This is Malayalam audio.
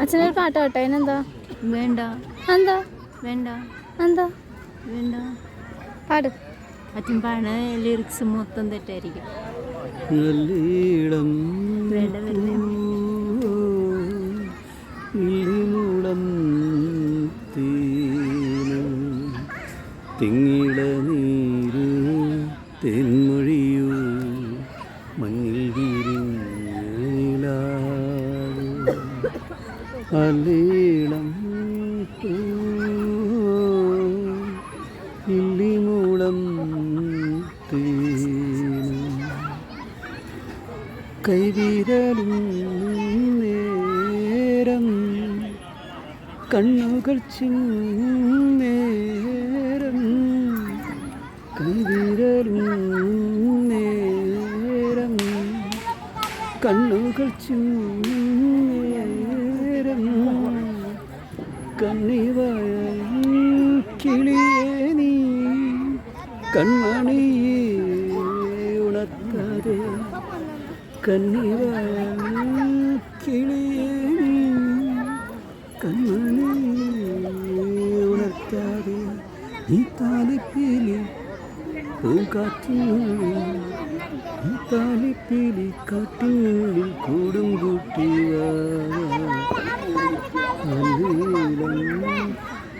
അച്ഛനൊരു പാട്ട് കേട്ടെ അതിനെന്താ? വേണ്ട. എന്താ? വേണ്ട. എന്താ? വേണ്ട. പാട്. അച്ഛൻ പാട ലിറിക്സ് മൊത്തം തെറ്റായിരിക്കും. തിങ്ങിട നീര് തെന്മൊഴിയൂ മഞ്ഞിൽ വിരിഞ്ഞ അല്ലീളം ഇല്ലിമൂളം കൈവിരലും നേരം. കണ്ണുകൾ ചിന്നേരം. കൈവിരലും നേരം. കണ്ണുകൾ ചിന്നേരം. കണ്ണിവയ കിളിയേ നീ കൺമണിയേ ഉണർത്താതെ കണ്ണിവയ കിളിയേ നീ കൺമണിയേ ഉണർത്താതെ നീ താലിപ്പിലി പൂങ്കാറ്റിനുള്ളിൽ ഈ താലിപ്പിലി കാറ്റിനുള്ളിൽ കൂടും കൂട്ടിയ